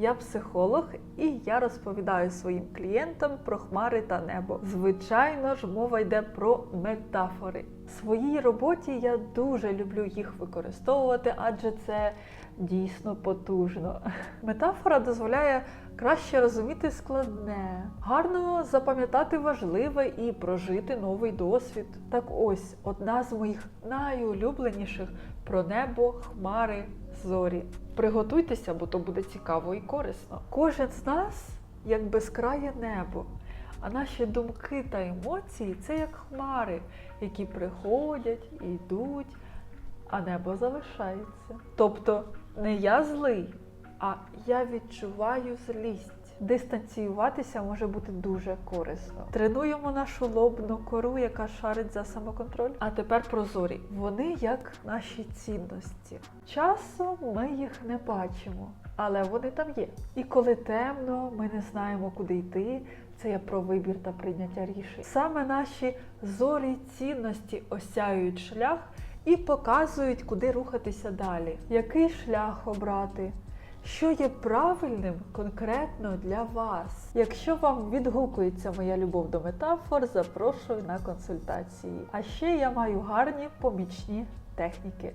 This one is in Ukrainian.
Я психолог і я розповідаю своїм клієнтам про хмари та небо. Звичайно ж, мова йде про метафори. В своїй роботі я дуже люблю їх використовувати, адже це дійсно потужно. Метафора дозволяє краще розуміти складне, гарно запам'ятати важливе і прожити новий досвід. Так ось одна з моїх найулюбленіших про небо, хмари, зорі. Приготуйтеся, бо то буде цікаво і корисно. Кожен з нас як безкрає небо. А наші думки та емоції це як хмари, які приходять і йдуть, а небо залишається. Тобто не я злий, а я відчуваю злість. Дистанціюватися може бути дуже корисно. Тренуємо нашу лобну кору, яка шарить за самоконтроль. А тепер про зорі. Вони як наші цінності. Часом ми їх не бачимо, але вони там є. І коли темно, ми не знаємо, куди йти. Це є про вибір та прийняття рішень. Саме наші зорі цінності осяюють шлях і показують, куди рухатися далі, який шлях обрати. Що є правильним конкретно для вас? Якщо вам відгукується моя любов до метафор, запрошую на консультації. А ще я маю гарні помічні техніки.